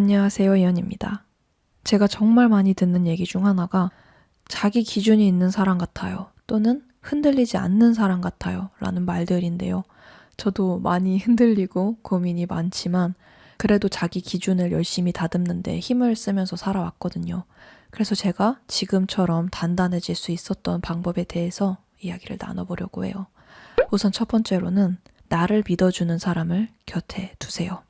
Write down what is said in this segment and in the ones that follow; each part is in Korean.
안녕하세요, 이현입니다. 제가 정말 많이 듣는 얘기 중 하나가 자기 기준이 있는 사람 같아요. 또는 흔들리지 않는 사람 같아요. 라는 말들인데요. 저도 많이 흔들리고 고민이 많지만 그래도 자기 기준을 열심히 다듬는데 힘을 쓰면서 살아왔거든요. 그래서 제가 지금처럼 단단해질 수 있었던 방법에 대해서 이야기를 나눠보려고 해요. 우선 첫 번째로는 나를 믿어주는 사람을 곁에 두세요.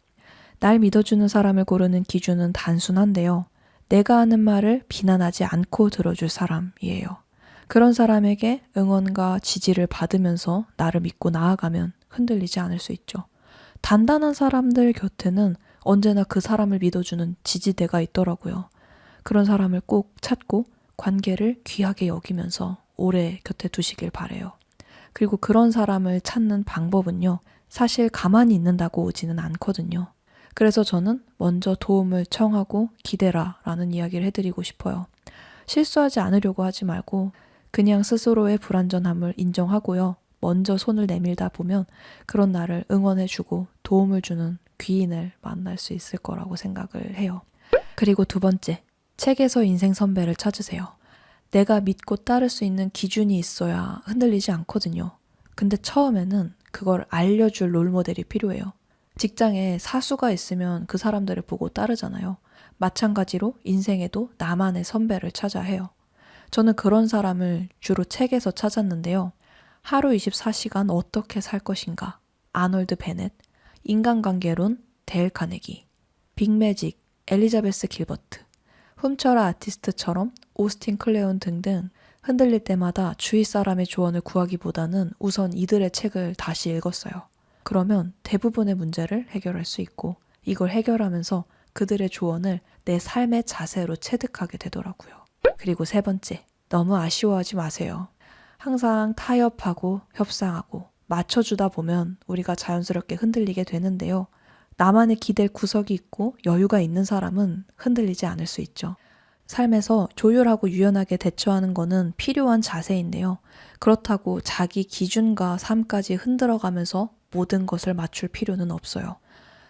날 믿어주는 사람을 고르는 기준은 단순한데요. 내가 하는 말을 비난하지 않고 들어줄 사람이에요. 그런 사람에게 응원과 지지를 받으면서 나를 믿고 나아가면 흔들리지 않을 수 있죠. 단단한 사람들 곁에는 언제나 그 사람을 믿어주는 지지대가 있더라고요. 그런 사람을 꼭 찾고 관계를 귀하게 여기면서 오래 곁에 두시길 바래요. 그리고 그런 사람을 찾는 방법은요. 사실 가만히 있는다고 오지는 않거든요. 그래서 저는 먼저 도움을 청하고 기대라 라는 이야기를 해드리고 싶어요. 실수하지 않으려고 하지 말고 그냥 스스로의 불완전함을 인정하고요. 먼저 손을 내밀다 보면 그런 나를 응원해주고 도움을 주는 귀인을 만날 수 있을 거라고 생각을 해요. 그리고 두 번째, 책에서 인생 선배를 찾으세요. 내가 믿고 따를 수 있는 기준이 있어야 흔들리지 않거든요. 근데 처음에는 그걸 알려줄 롤모델이 필요해요. 직장에 사수가 있으면 그 사람들을 보고 따르잖아요. 마찬가지로 인생에도 나만의 선배를 찾아 해요. 저는 그런 사람을 주로 책에서 찾았는데요. 하루 24시간 어떻게 살 것인가? 아놀드 베넷, 인간관계론, 데일 카네기, 빅매직, 엘리자베스 길버트, 훔쳐라 아티스트처럼 오스틴 클레온 등등 흔들릴 때마다 주위 사람의 조언을 구하기보다는 우선 이들의 책을 다시 읽었어요. 그러면 대부분의 문제를 해결할 수 있고 이걸 해결하면서 그들의 조언을 내 삶의 자세로 체득하게 되더라고요. 그리고 세 번째, 너무 아쉬워하지 마세요. 항상 타협하고 협상하고 맞춰주다 보면 우리가 자연스럽게 흔들리게 되는데요. 나만의 기댈 구석이 있고 여유가 있는 사람은 흔들리지 않을 수 있죠. 삶에서 조율하고 유연하게 대처하는 것은 필요한 자세인데요. 그렇다고 자기 기준과 삶까지 흔들어가면서 모든 것을 맞출 필요는 없어요.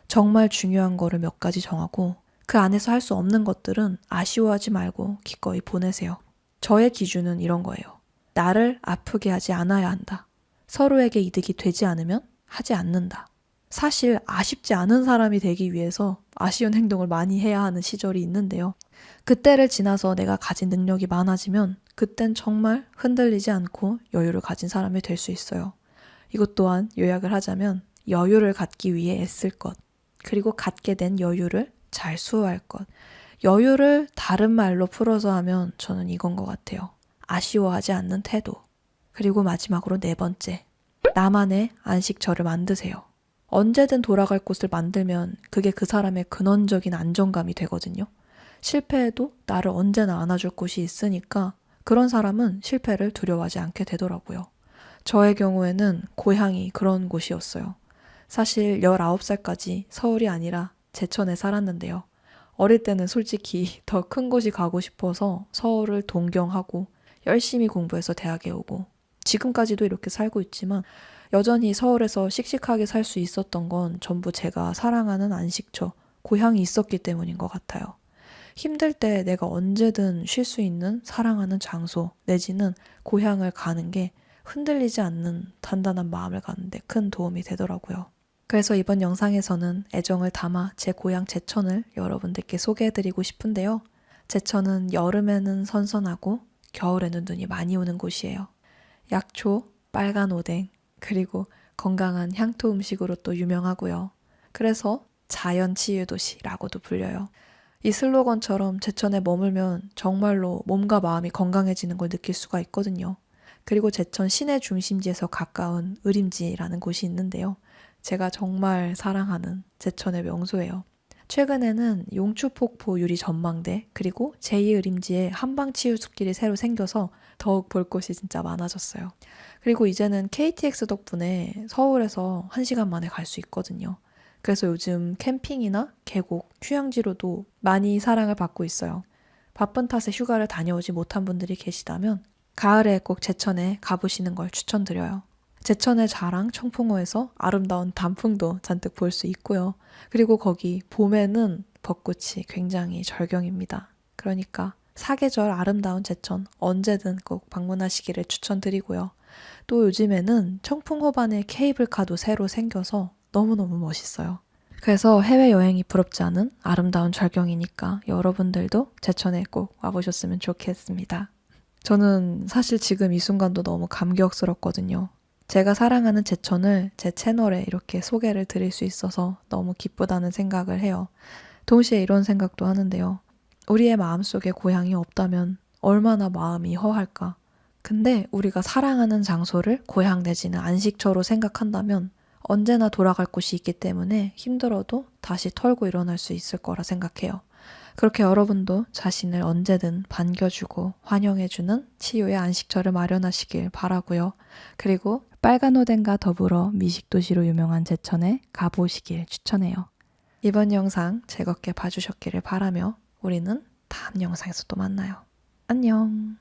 정말 중요한 거를 몇 가지 정하고 그 안에서 할 수 없는 것들은 아쉬워하지 말고 기꺼이 보내세요. 저의 기준은 이런 거예요. 나를 아프게 하지 않아야 한다. 서로에게 이득이 되지 않으면 하지 않는다. 사실 아쉽지 않은 사람이 되기 위해서 아쉬운 행동을 많이 해야 하는 시절이 있는데요. 그때를 지나서 내가 가진 능력이 많아지면 그땐 정말 흔들리지 않고 여유를 가진 사람이 될 수 있어요. 이것 또한 요약을 하자면 여유를 갖기 위해 애쓸 것, 그리고 갖게 된 여유를 잘 수호할 것. 여유를 다른 말로 풀어서 하면 저는 이건 것 같아요. 아쉬워하지 않는 태도. 그리고 마지막으로 네 번째. 나만의 안식처를 만드세요. 언제든 돌아갈 곳을 만들면 그게 그 사람의 근원적인 안정감이 되거든요. 실패해도 나를 언제나 안아줄 곳이 있으니까 그런 사람은 실패를 두려워하지 않게 되더라고요. 저의 경우에는 고향이 그런 곳이었어요. 사실 19살까지 서울이 아니라 제천에 살았는데요. 어릴 때는 솔직히 더 큰 곳이 가고 싶어서 서울을 동경하고 열심히 공부해서 대학에 오고 지금까지도 이렇게 살고 있지만 여전히 서울에서 씩씩하게 살 수 있었던 건 전부 제가 사랑하는 안식처, 고향이 있었기 때문인 것 같아요. 힘들 때 내가 언제든 쉴 수 있는 사랑하는 장소 내지는 고향을 가는 게 흔들리지 않는 단단한 마음을 갖는데 큰 도움이 되더라고요. 그래서 이번 영상에서는 애정을 담아 제 고향 제천을 여러분들께 소개해드리고 싶은데요. 제천은 여름에는 선선하고 겨울에는 눈이 많이 오는 곳이에요. 약초, 빨간 오뎅, 그리고 건강한 향토 음식으로 또 유명하고요. 그래서 자연 치유 도시라고도 불려요. 이 슬로건처럼 제천에 머물면 정말로 몸과 마음이 건강해지는 걸 느낄 수가 있거든요. 그리고 제천 시내 중심지에서 가까운 의림지라는 곳이 있는데요. 제가 정말 사랑하는 제천의 명소예요. 최근에는 용추폭포 유리 전망대 그리고 제2의림지에 한방치유 숲길이 새로 생겨서 더욱 볼 곳이 진짜 많아졌어요. 그리고 이제는 KTX 덕분에 서울에서 1시간 만에 갈 수 있거든요. 그래서 요즘 캠핑이나 계곡, 휴양지로도 많이 사랑을 받고 있어요. 바쁜 탓에 휴가를 다녀오지 못한 분들이 계시다면 가을에 꼭 제천에 가보시는 걸 추천드려요. 제천의 자랑 청풍호에서 아름다운 단풍도 잔뜩 볼 수 있고요. 그리고 거기 봄에는 벚꽃이 굉장히 절경입니다. 그러니까 사계절 아름다운 제천 언제든 꼭 방문하시기를 추천드리고요. 또 요즘에는 청풍호반에 케이블카도 새로 생겨서 너무너무 멋있어요. 그래서 해외여행이 부럽지 않은 아름다운 절경이니까 여러분들도 제천에 꼭 와보셨으면 좋겠습니다. 저는 사실 지금 이 순간도 너무 감격스럽거든요. 제가 사랑하는 제천을 제 채널에 이렇게 소개를 드릴 수 있어서 너무 기쁘다는 생각을 해요. 동시에 이런 생각도 하는데요. 우리의 마음속에 고향이 없다면 얼마나 마음이 허할까? 근데 우리가 사랑하는 장소를 고향 내지는 안식처로 생각한다면 언제나 돌아갈 곳이 있기 때문에 힘들어도 다시 털고 일어날 수 있을 거라 생각해요. 그렇게 여러분도 자신을 언제든 반겨주고 환영해주는 치유의 안식처를 마련하시길 바라고요. 그리고 빨간 오뎅과 더불어 미식도시로 유명한 제천에 가보시길 추천해요. 이번 영상 즐겁게 봐주셨기를 바라며 우리는 다음 영상에서 또 만나요. 안녕.